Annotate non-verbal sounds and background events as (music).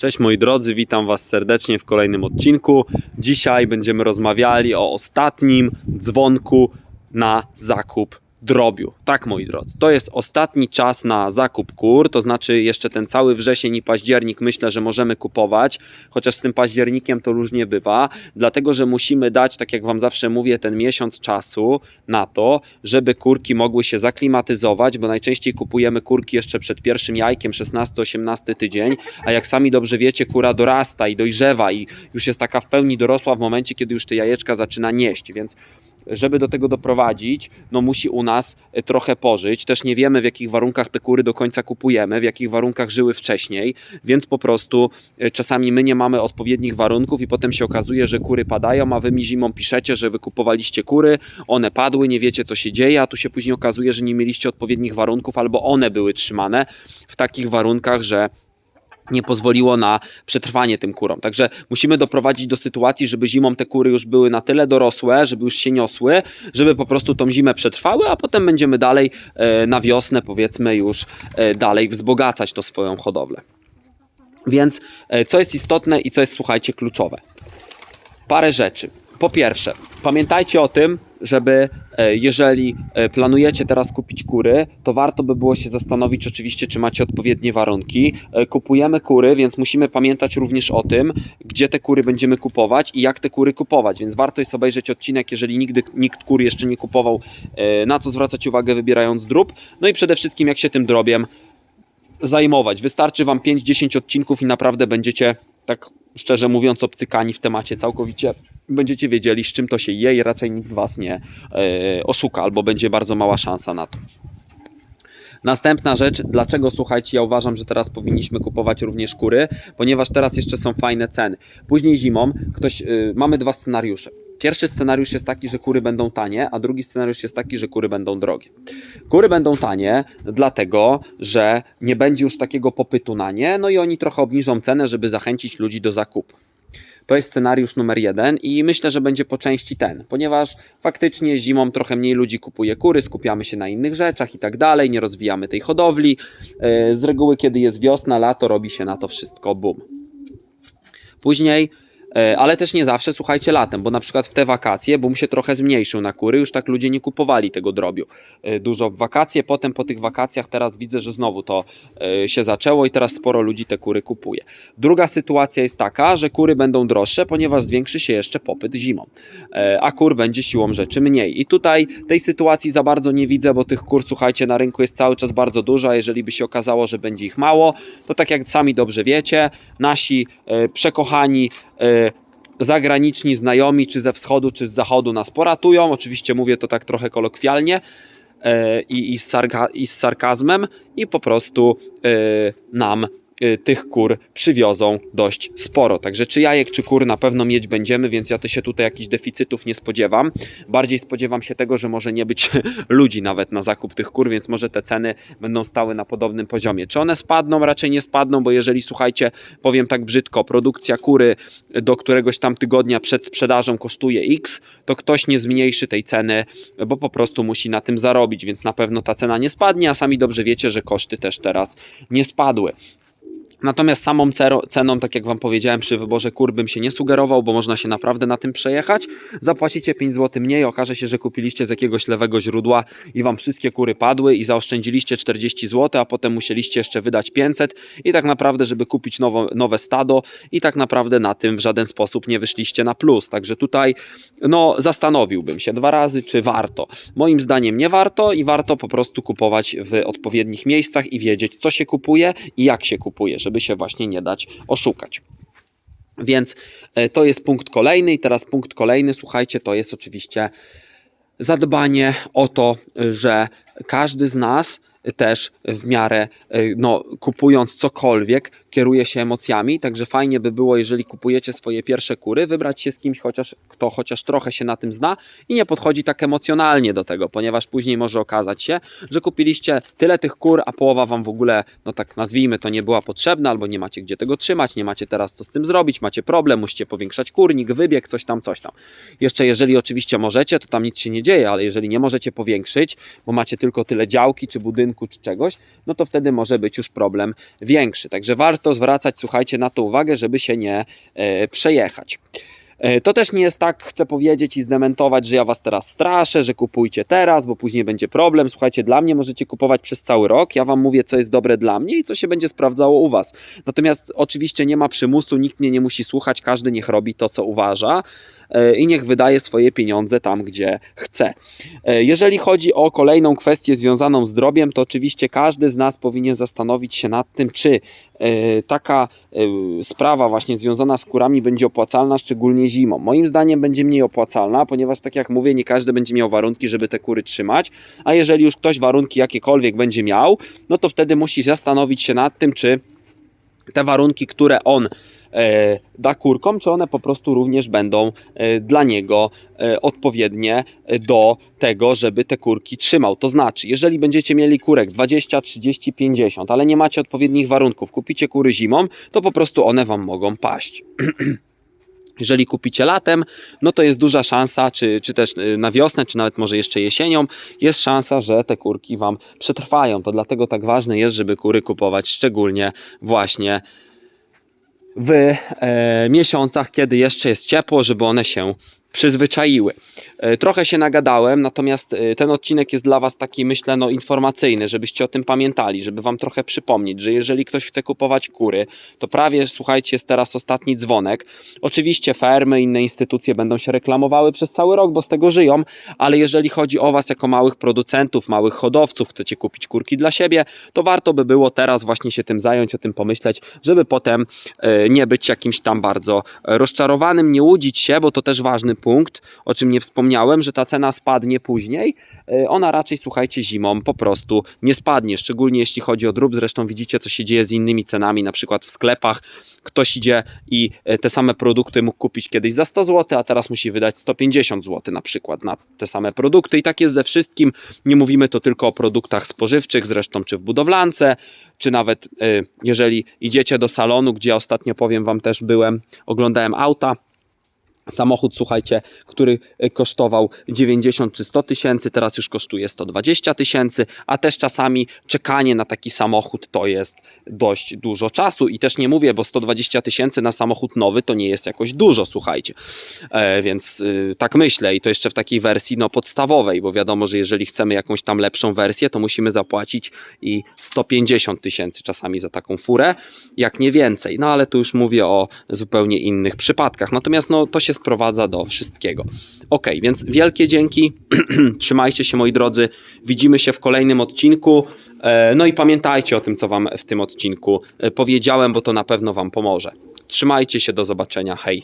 Cześć moi drodzy, witam Was serdecznie w kolejnym odcinku. Dzisiaj będziemy rozmawiali o ostatnim dzwonku na zakup drobiu. Tak moi drodzy, to jest ostatni czas na zakup kur, to znaczy jeszcze ten cały wrzesień i październik myślę, że możemy kupować, chociaż z tym październikiem to różnie bywa, dlatego że musimy dać, tak jak Wam zawsze mówię, ten miesiąc czasu na to, żeby kurki mogły się zaklimatyzować, bo najczęściej kupujemy kurki jeszcze przed pierwszym jajkiem, 16-18 tydzień, a jak sami dobrze wiecie, kura dorasta i dojrzewa i już jest taka w pełni dorosła w momencie, kiedy już te jajeczka zaczyna nieść, więc żeby do tego doprowadzić, no musi u nas e, trochę pożyć. Też nie wiemy, w jakich warunkach te kury do końca kupujemy, w jakich warunkach żyły wcześniej, więc po prostu e, czasami my nie mamy odpowiednich warunków i potem się okazuje, że kury padają, a wy mi zimą piszecie, że wy kupowaliście kury, one padły, nie wiecie co się dzieje, a tu się później okazuje, że nie mieliście odpowiednich warunków albo one były trzymane w takich warunkach, że nie pozwoliło na przetrwanie tym kurom. Także musimy doprowadzić do sytuacji, żeby zimą te kury już były na tyle dorosłe, żeby już się niosły, żeby po prostu tą zimę przetrwały, a potem będziemy dalej e, na wiosnę, powiedzmy, już e, dalej wzbogacać to swoją hodowlę. Więc e, co jest istotne i co jest, słuchajcie, kluczowe? Parę rzeczy. Po pierwsze, pamiętajcie o tym, żeby e, jeżeli e, planujecie teraz kupić kury, to warto by było się zastanowić oczywiście, czy macie odpowiednie warunki. E, Kupujemy kury, więc musimy pamiętać również o tym, gdzie te kury będziemy kupować i jak te kury kupować, więc warto jest obejrzeć odcinek, jeżeli nigdy nikt kur jeszcze nie kupował, na co zwracać uwagę wybierając drób, no i przede wszystkim jak się tym drobiem zajmować. Wystarczy Wam 5-10 odcinków i naprawdę będziecie, tak szczerze mówiąc, obcykani w temacie całkowicie. Będziecie wiedzieli, z czym to się je i raczej nikt Was nie e, oszuka, albo będzie bardzo mała szansa na to. Następna rzecz, dlaczego słuchajcie, ja uważam, że teraz powinniśmy kupować również kury, ponieważ teraz jeszcze są fajne ceny. Później zimą ktoś, y, mamy dwa scenariusze. Pierwszy scenariusz jest taki, że kury będą tanie, a drugi scenariusz jest taki, że kury będą drogie. Kury będą tanie, dlatego że nie będzie już takiego popytu na nie, no i oni trochę obniżą cenę, żeby zachęcić ludzi do zakupu. To jest scenariusz numer jeden i myślę, że będzie po części ten, ponieważ faktycznie zimą trochę mniej ludzi kupuje kury, skupiamy się na innych rzeczach i tak dalej, nie rozwijamy tej hodowli. Yy, Z reguły, kiedy jest wiosna, lato, robi się na to wszystko boom. Później, e, ale też nie zawsze, słuchajcie, latem, bo na przykład w te wakacje boom się trochę zmniejszył na kury, już tak ludzie nie kupowali tego drobiu e, dużo w wakacje, potem po tych wakacjach teraz widzę, że znowu to e, się zaczęło i teraz sporo ludzi te kury kupuje. Druga sytuacja jest taka, że kury będą droższe, ponieważ zwiększy się jeszcze popyt zimą, e, a kur będzie siłą rzeczy mniej. I tutaj tej sytuacji za bardzo nie widzę, bo tych kur, słuchajcie, na rynku jest cały czas bardzo dużo, a jeżeli by się okazało, że będzie ich mało, to tak jak sami dobrze wiecie, nasi e, przekochani e, zagraniczni znajomi, czy ze wschodu, czy z zachodu nas poratują. Oczywiście mówię to tak trochę kolokwialnie e, i, i, z, sarka, i z sarkazmem, i po prostu e, nam tych kur przywiozą dość sporo. Także czy jajek, czy kur na pewno mieć będziemy, więc ja to się tutaj jakichś deficytów nie spodziewam. Bardziej spodziewam się tego, że może nie być (laughs) ludzi nawet na zakup tych kur, więc może te ceny będą stały na podobnym poziomie. Czy one spadną? Raczej nie spadną, bo jeżeli słuchajcie, powiem tak brzydko, produkcja kury do któregoś tam tygodnia przed sprzedażą kosztuje X, to ktoś nie zmniejszy tej ceny, bo po prostu musi na tym zarobić, więc na pewno ta cena nie spadnie, a sami dobrze wiecie, że koszty też teraz nie spadły. Natomiast samą ceną, tak jak Wam powiedziałem, przy wyborze kur bym się nie sugerował, bo można się naprawdę na tym przejechać. Zapłacicie 5 zł mniej, okaże się, że kupiliście z jakiegoś lewego źródła i Wam wszystkie kury padły i zaoszczędziliście 40 zł, a potem musieliście jeszcze wydać 500 i tak naprawdę, żeby kupić nowo, nowe stado i tak naprawdę na tym w żaden sposób nie wyszliście na plus. Także tutaj no zastanowiłbym się dwa razy, czy warto. Moim zdaniem nie warto i warto po prostu kupować w odpowiednich miejscach i wiedzieć, co się kupuje i jak się kupuje, żeby się właśnie nie dać oszukać. Więc e, to jest punkt kolejny i teraz punkt kolejny, słuchajcie, to jest oczywiście zadbanie o to, że każdy z nas też w miarę, e, no, kupując cokolwiek, kieruje się emocjami, także fajnie by było, jeżeli kupujecie swoje pierwsze kury, wybrać się z kimś, chociaż, kto chociaż trochę się na tym zna i nie podchodzi tak emocjonalnie do tego, ponieważ później może okazać się, że kupiliście tyle tych kur, a połowa wam w ogóle, no tak nazwijmy, to nie była potrzebna, albo nie macie gdzie tego trzymać, nie macie teraz co z tym zrobić, macie problem, musicie powiększać kurnik, wybieg, coś tam, coś tam. Jeszcze jeżeli oczywiście możecie, to tam nic się nie dzieje, ale jeżeli nie możecie powiększyć, bo macie tylko tyle działki czy budynku, czy czegoś, no to wtedy może być już problem większy. Także warto zwracać, słuchajcie, na to uwagę, żeby się nie e, przejechać. E, To też nie jest tak, chcę powiedzieć i zdementować, że ja was teraz straszę, że kupujcie teraz, bo później będzie problem. Słuchajcie, dla mnie możecie kupować przez cały rok. Ja wam mówię, co jest dobre dla mnie i co się będzie sprawdzało u was. Natomiast oczywiście nie ma przymusu, nikt mnie nie musi słuchać, każdy niech robi to, co uważa e, i niech wydaje swoje pieniądze tam, gdzie chce. E, Jeżeli chodzi o kolejną kwestię związaną z drobiem, to oczywiście każdy z nas powinien zastanowić się nad tym, czy taka sprawa właśnie związana z kurami będzie opłacalna, szczególnie zimą. Moim zdaniem będzie mniej opłacalna, ponieważ tak jak mówię, nie każdy będzie miał warunki, żeby te kury trzymać, a jeżeli już ktoś warunki jakiekolwiek będzie miał, no to wtedy musi zastanowić się nad tym, czy te warunki, które on e, da kurkom, czy one po prostu również będą e, dla niego e, odpowiednie do tego, żeby te kurki trzymał. To znaczy, jeżeli będziecie mieli kurek 20, 30, 50, ale nie macie odpowiednich warunków, kupicie kury zimą, to po prostu one wam mogą paść. (clears throat) Jeżeli kupicie latem, no to jest duża szansa, czy, czy też y, na wiosnę, czy nawet może jeszcze jesienią, jest szansa, że te kurki Wam przetrwają. To dlatego tak ważne jest, żeby kury kupować szczególnie właśnie w e, miesiącach, kiedy jeszcze jest ciepło, żeby one się przyzwyczaiły. E, Trochę się nagadałem, natomiast e, ten odcinek jest dla Was taki, myślę, no, informacyjny, żebyście o tym pamiętali, żeby Wam trochę przypomnieć, że jeżeli ktoś chce kupować kury, to prawie, słuchajcie, jest teraz ostatni dzwonek. Oczywiście fermy, inne instytucje będą się reklamowały przez cały rok, bo z tego żyją, ale jeżeli chodzi o Was jako małych producentów, małych hodowców, chcecie kupić kurki dla siebie, to warto by było teraz właśnie się tym zająć, o tym pomyśleć, żeby potem e, nie być jakimś tam bardzo rozczarowanym, nie łudzić się, bo to też ważny punkt, o czym nie wspomniałem, że ta cena spadnie później. E, Ona raczej, słuchajcie, zimą po prostu nie spadnie, szczególnie jeśli chodzi o drób. Zresztą widzicie, co się dzieje z innymi cenami, na przykład w sklepach. Ktoś idzie i e, te same produkty mógł kupić kiedyś za 100 zł, a teraz musi wydać 150 zł na przykład na te same produkty. I tak jest ze wszystkim. Nie mówimy to tylko o produktach spożywczych, zresztą czy w budowlance, czy nawet e, jeżeli idziecie do salonu, gdzie ostatnio powiem Wam też byłem, oglądałem auta. Samochód, słuchajcie, który e, kosztował 90 czy 100 tysięcy, teraz już kosztuje 120 tysięcy, a też czasami czekanie na taki samochód to jest dość dużo czasu. I też nie mówię, bo 120 tysięcy na samochód nowy to nie jest jakoś dużo, słuchajcie. E, więc y, tak myślę i to jeszcze w takiej wersji no, podstawowej, bo wiadomo, że jeżeli chcemy jakąś tam lepszą wersję, to musimy zapłacić i 150 tysięcy czasami za taką furę, jak nie więcej. No ale tu już mówię o zupełnie innych przypadkach. Natomiast no, to się sprowadza do wszystkiego. Ok, więc wielkie dzięki. (clears throat) Trzymajcie się, moi drodzy. Widzimy się w kolejnym odcinku. E, No i pamiętajcie o tym, co Wam w tym odcinku e, powiedziałem, bo to na pewno Wam pomoże. Trzymajcie się, do zobaczenia. Hej.